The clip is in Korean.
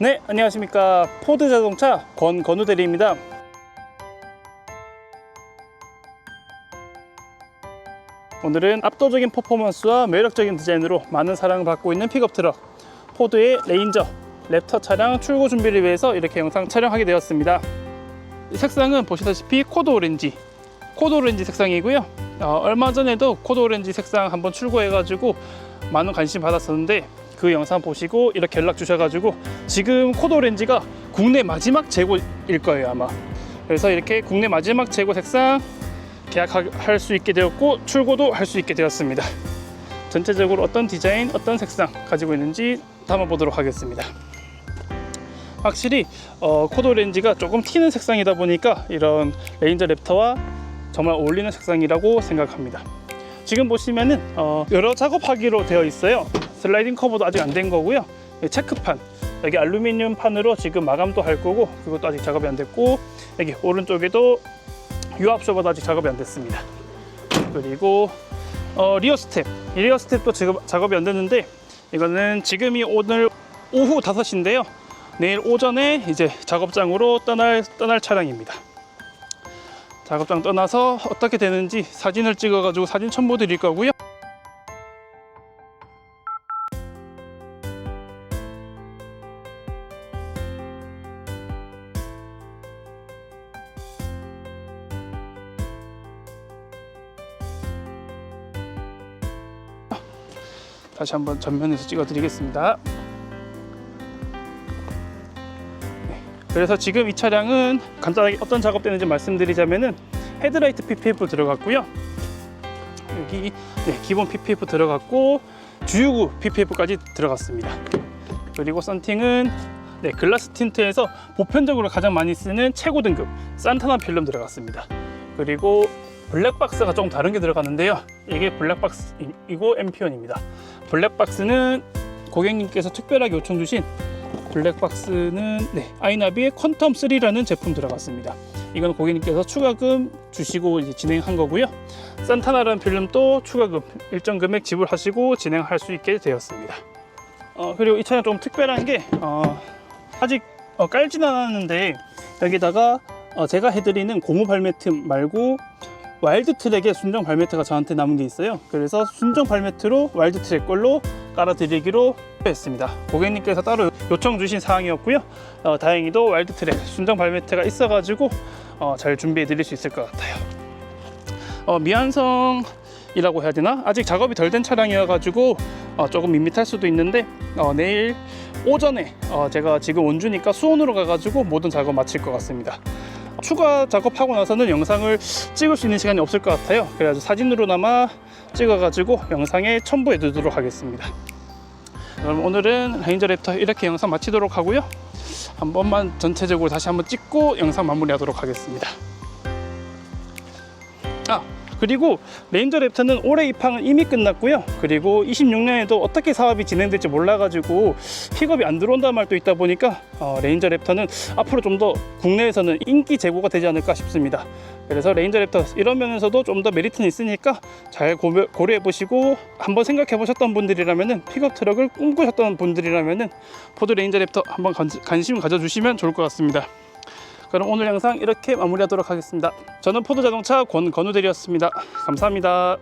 네, 안녕하십니까. 포드 자동차 권건우 대리입니다. 오늘은 압도적인 퍼포먼스와 매력적인 디자인으로 많은 사랑을 받고 있는 픽업 트럭 포드의 레인저 랩터 차량 출고 준비를 위해서 이렇게 영상 촬영하게 되었습니다. 이 색상은 보시다시피 코드 오렌지 코드 오렌지 색상이고요. 어, 얼마 전에도 코드 오렌지 색상 한번 출고해 가지고 많은 관심 받았었는데 그 영상 보시고 이렇게 연락 주셔가지고 지금 코드 오렌지가 국내 마지막 재고일 거예요 아마. 그래서 이렇게 국내 마지막 재고 색상 계약할 수 있게 되었고 출고도 할 수 있게 되었습니다. 전체적으로 어떤 디자인, 어떤 색상 가지고 있는지 담아보도록 하겠습니다. 확실히 어, 코드 오렌지가 조금 튀는 색상이다 보니까 이런 레인저 랩터와 정말 어울리는 색상이라고 생각합니다. 지금 보시면은 어, 여러 작업하기로 되어 있어요. 슬라이딩 커버도 아직 안 된 거고요. 이 체크판 여기 알루미늄 판으로 지금 마감도 할 거고 그것도 아직 작업이 안 됐고 여기 오른쪽에도 유압 쇼버도 아직 작업이 안 됐습니다. 그리고 어, 리어 스텝 이 리어 스텝도 지금 작업이 안 됐는데 이거는 지금이 오늘 오후 5시인데요. 내일 오전에 이제 작업장으로 떠날 떠날 차량입니다. 작업장 떠나서 어떻게 되는지 사진을 찍어 가지고 사진 첨부 드릴 거고요. 다시 한번 전면에서 찍어 드리겠습니다. 네, 그래서 지금 이 차량은 간단하게 어떤 작업 되는지 말씀드리자면은 헤드라이트 PPF 들어갔고요. 여기 네, 기본 PPF 들어갔고 주유구 PPF까지 들어갔습니다. 그리고 썬팅은 네, 글라스 틴트에서 보편적으로 가장 많이 쓰는 최고 등급 산타나 필름 들어갔습니다. 그리고 블랙박스가 조금 다른 게 들어갔는데요. 이게 블랙박스이고 엠피언입니다. 블랙박스는 고객님께서 특별하게 요청 주신 블랙박스는 네, 아이나비의 퀀텀 3라는 제품 들어갔습니다. 이건 고객님께서 추가금 주시고 이제 진행한 거고요. 산타나라는 필름도 추가금 일정 금액 지불하시고 진행할 수 있게 되었습니다. 어, 그리고 이 차량 좀 특별한 게 어, 아직 어, 깔진 않았는데 여기다가 어, 제가 해드리는 고무 발매트 말고 와일드 트랙에 순정 발매트가 저한테 남은 게 있어요. 그래서 순정 발매트로 와일드 트랙 걸로 깔아드리기로 했습니다. 고객님께서 따로 요청 주신 사항이었고요. 어, 다행히도 와일드 트랙 순정 발매트가 있어 가지고 어, 잘 준비해 드릴 수 있을 것 같아요. 어, 미완성 이라고 해야 되나? 아직 작업이 덜 된 차량이어 가지고 어, 조금 밋밋할 수도 있는데 어, 내일 오전에 어, 제가 지금 원주니까 수원으로 가가지고 모든 작업 마칠 것 같습니다. 추가 작업하고 나서는 영상을 찍을 수 있는 시간이 없을 것 같아요. 그래서 사진으로나마 찍어가지고 영상에 첨부해 두도록 하겠습니다. 그럼 오늘은 레인저 랩터 이렇게 영상 마치도록 하고요. 한 번만 전체적으로 다시 한번 찍고 영상 마무리하도록 하겠습니다. 아 그리고 레인저 랩터는 올해 입항은 이미 끝났고요. 그리고 26년에도 어떻게 사업이 진행될지 몰라가지고 픽업이 안 들어온다는 말도 있다 보니까 어, 레인저 랩터는 앞으로 좀 더 국내에서는 인기 제고가 되지 않을까 싶습니다. 그래서 레인저 랩터 이런 면에서도 좀 더 메리트는 있으니까 잘 고려해 보시고 한번 생각해 보셨던 분들이라면은 픽업 트럭을 꿈꾸셨던 분들이라면은 포드 레인저 랩터 한번 관- 관심 가져주시면 좋을 것 같습니다. 그럼 오늘 영상 이렇게 마무리하도록 하겠습니다. 저는 포드 자동차 권건우 대리였습니다. 감사합니다.